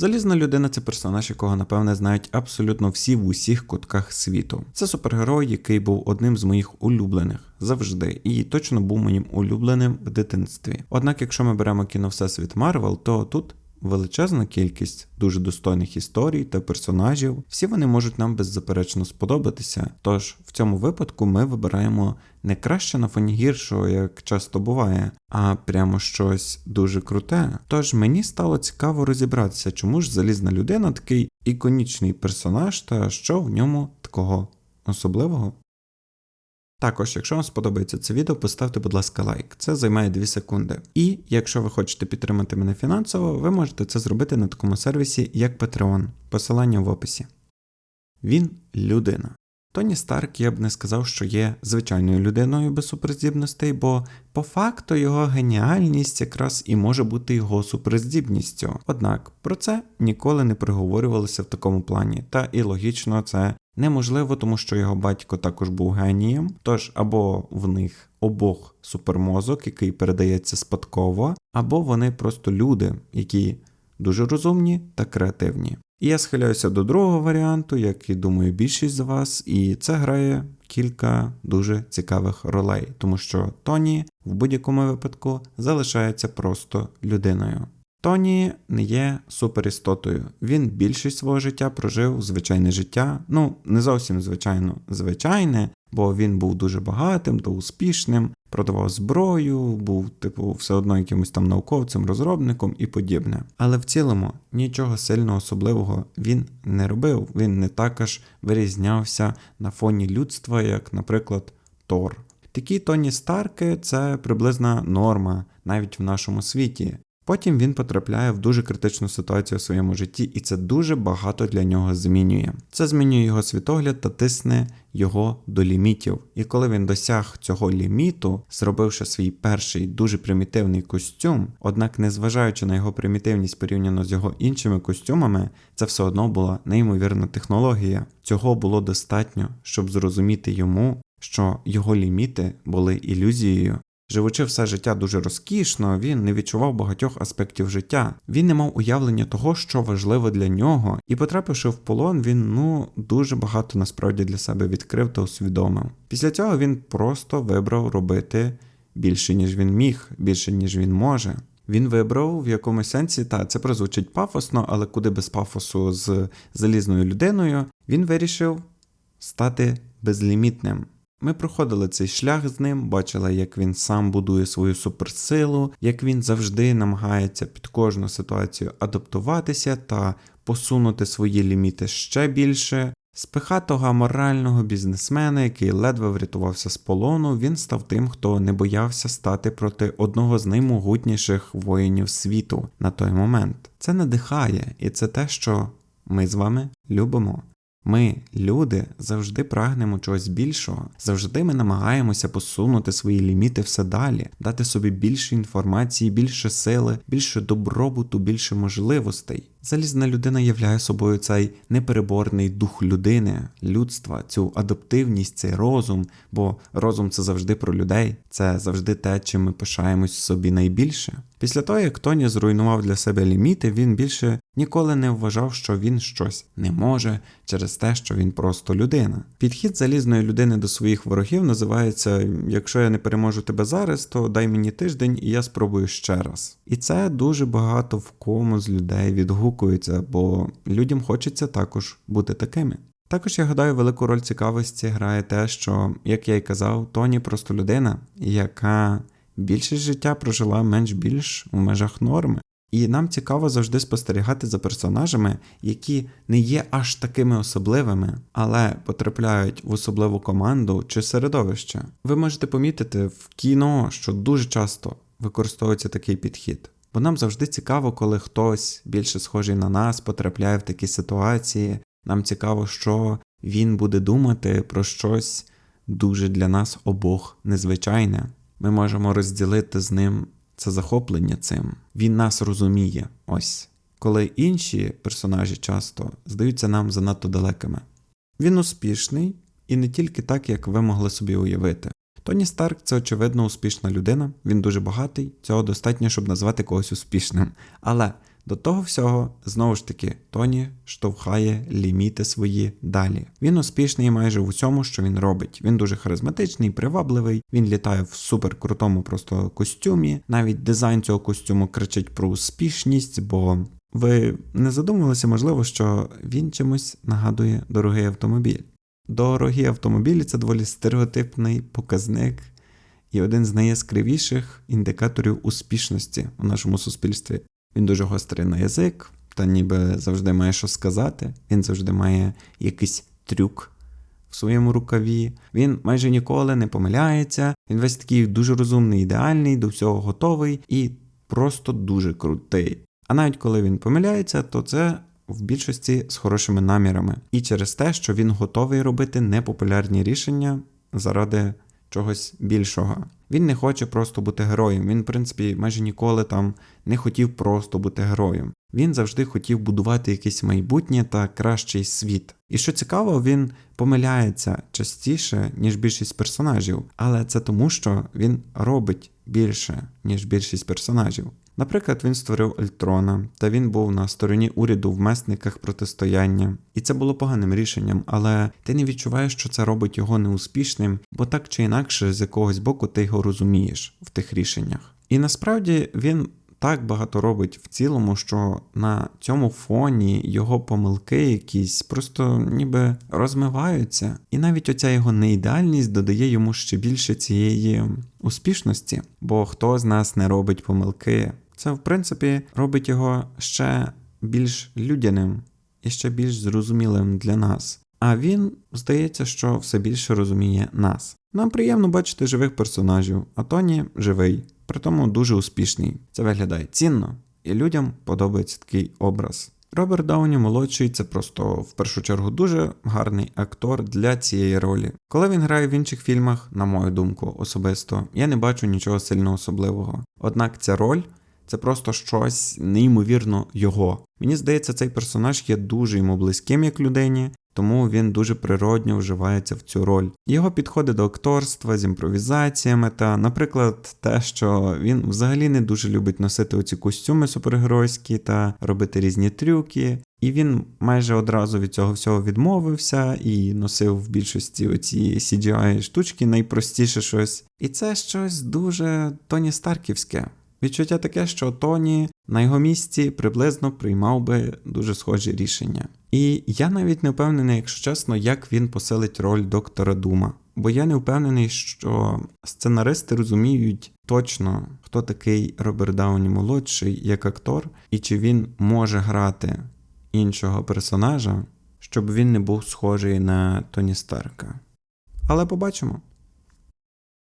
Залізна людина це персонаж, якого напевне знають абсолютно всі в усіх кутках світу. Це супергерой, який був одним з моїх улюблених завжди, і точно був моїм улюбленим в дитинстві. Однак, якщо ми беремо кіно Всесвіт Марвел, то тут величезна кількість дуже достойних історій та персонажів. Всі вони можуть нам беззаперечно сподобатися. Тож в цьому випадку ми вибираємо не краще на фоні гіршого, як часто буває, а прямо щось дуже круте. Тож мені стало цікаво розібратися, чому ж залізна людина такий іконічний персонаж та що в ньому такого особливого. Також, якщо вам сподобається це відео, поставте, будь ласка, лайк. Це займає 2 секунди. І якщо ви хочете підтримати мене фінансово, ви можете це зробити на такому сервісі, як Patreon. Посилання в описі. Він людина. Тоні Старк я б не сказав, що є звичайною людиною без суперздібностей, бо по факту його геніальність якраз і може бути його суперздібністю. Однак про це ніколи не приговорювалося в такому плані, та і логічно це неможливо, тому що його батько також був генієм, тож або в них обох супермозок, який передається спадково, або вони просто люди, які дуже розумні та креативні. І я схиляюся до другого варіанту, як і думаю, більшість з вас, і це грає кілька дуже цікавих ролей, тому що Тоні в будь-якому випадку залишається просто людиною. Тоні не є суперістотою. Він більшість свого життя прожив звичайне життя. Ну, не зовсім звичайно звичайне, бо він був дуже багатим та успішним, продавав зброю, був, типу, все одно якимось там науковцем, розробником і подібне. Але в цілому нічого сильно особливого він не робив. Він не також вирізнявся на фоні людства, як, наприклад, Тор. Такі Тоні Старки це приблизна норма навіть в нашому світі. Потім він потрапляє в дуже критичну ситуацію в своєму житті, і це дуже багато для нього змінює. Це змінює його світогляд та тисне його до лімітів. І коли він досяг цього ліміту, зробивши свій перший дуже примітивний костюм, однак, незважаючи на його примітивність порівняно з його іншими костюмами, це все одно була неймовірна технологія. Цього було достатньо, щоб зрозуміти йому, що його ліміти були ілюзією. Живучи все життя дуже розкішно, він не відчував багатьох аспектів життя. Він не мав уявлення того, що важливо для нього, і, потрапивши в полон, він ну дуже багато насправді для себе відкрив та усвідомив. Після цього він просто вибрав робити більше, ніж він міг, більше ніж він може. Він вибрав в якомусь сенсі, та це прозвучить пафосно, але куди без пафосу з залізною людиною, він вирішив стати безлімітним. Ми проходили цей шлях з ним, бачили, як він сам будує свою суперсилу, як він завжди намагається під кожну ситуацію адаптуватися та посунути свої ліміти ще більше. З пихатого аморального бізнесмена, який ледве врятувався з полону, він став тим, хто не боявся стати проти одного з наймогутніших воїнів світу на той момент. Це надихає, і це те, що ми з вами любимо. Ми, люди, завжди прагнемо чогось більшого, завжди ми намагаємося посунути свої ліміти все далі, дати собі більше інформації, більше сили, більше добробуту, більше можливостей. Залізна людина являє собою цей непереборний дух людини, людства, цю адаптивність, цей розум, бо розум це завжди про людей, це завжди те, чим ми пишаємось собі найбільше. Після того, як Тоні зруйнував для себе ліміти, він більше ніколи не вважав, що він щось не може через те, що він просто людина. Підхід залізної людини до своїх ворогів називається: якщо я не переможу тебе зараз, то дай мені тиждень і я спробую ще раз. І це дуже багато в кому з людей відгукується, бо людям хочеться також бути такими. Також я гадаю, велику роль цікавості грає те, що, як я й казав, Тоні просто людина, яка більшість життя прожила менш-більш у межах норми. І нам цікаво завжди спостерігати за персонажами, які не є аж такими особливими, але потрапляють в особливу команду чи середовище. Ви можете помітити в кіно, що дуже часто використовується такий підхід. Бо нам завжди цікаво, коли хтось більше схожий на нас потрапляє в такі ситуації. Нам цікаво, що він буде думати про щось дуже для нас обох незвичайне. Ми можемо розділити з ним це захоплення цим. Він нас розуміє. Ось. Коли інші персонажі часто здаються нам занадто далекими. Він успішний і не тільки так, як ви могли собі уявити. Тоні Старк це очевидно успішна людина, він дуже багатий, цього достатньо, щоб назвати когось успішним. Але До того всього, знову ж таки, Тоні штовхає ліміти свої далі. Він успішний майже в усьому, що він робить. Він дуже харизматичний, привабливий. Він літає в суперкрутому просто костюмі. Навіть дизайн цього костюму кричить про успішність, бо ви не задумувалися, можливо, що він чимось нагадує дорогий автомобіль. Дорогі автомобілі це доволі стереотипний показник і один з найяскравіших індикаторів успішності у нашому суспільстві. Він дуже гострий на язик, та ніби завжди має що сказати. Він завжди має якийсь трюк в своєму рукаві. Він майже ніколи не помиляється. Він весь такий дуже розумний, ідеальний, до всього готовий і просто дуже крутий. А навіть коли він помиляється, то це в більшості з хорошими намірами. І через те, що він готовий робити непопулярні рішення заради чогось більшого. Він не хоче просто бути героєм. Він, в принципі, майже ніколи там не хотів просто бути героєм. Він завжди хотів будувати якесь майбутнє та кращий світ. І що цікаво, він помиляється частіше, ніж більшість персонажів, але це тому, що він робить більше, ніж більшість персонажів. Наприклад, він створив Альтрона, та він був на стороні уряду в месниках протистояння. І це було поганим рішенням, але ти не відчуваєш, що це робить його неуспішним, бо так чи інакше, з якогось боку ти його розумієш в тих рішеннях. І насправді він так багато робить в цілому, що на цьому фоні його помилки якісь просто ніби розмиваються. І навіть оця його неідеальність додає йому ще більше цієї успішності, бо хто з нас не робить помилки. Це, в принципі, робить його ще більш людяним і ще більш зрозумілим для нас. А він здається, що все більше розуміє нас. Нам приємно бачити живих персонажів, а Тоні живий, при тому дуже успішний. Це виглядає цінно, і людям подобається такий образ. Роберт Дауні молодший це просто в першу чергу дуже гарний актор для цієї ролі. Коли він грає в інших фільмах, на мою думку, особисто, я не бачу нічого сильно особливого. Однак ця роль це просто щось неймовірно його. Мені здається, цей персонаж є дуже йому близьким як людині, тому він дуже природньо вживається в цю роль. Його підходи до акторства з імпровізаціями та, наприклад, те, що він взагалі не дуже любить носити оці костюми супергеройські та робити різні трюки. І він майже одразу від цього всього відмовився і носив в більшості оці CGI штучки, найпростіше щось. І це щось дуже Тоні Старківське. Відчуття таке, що Тоні на його місці приблизно приймав би дуже схожі рішення. І я навіть не впевнений, якщо чесно, як він посилить роль доктора Дума. Бо я не впевнений, що сценаристи розуміють точно, хто такий Роберт Дауні молодший як актор, і чи він може грати іншого персонажа, щоб він не був схожий на Тоні Старка. Але побачимо.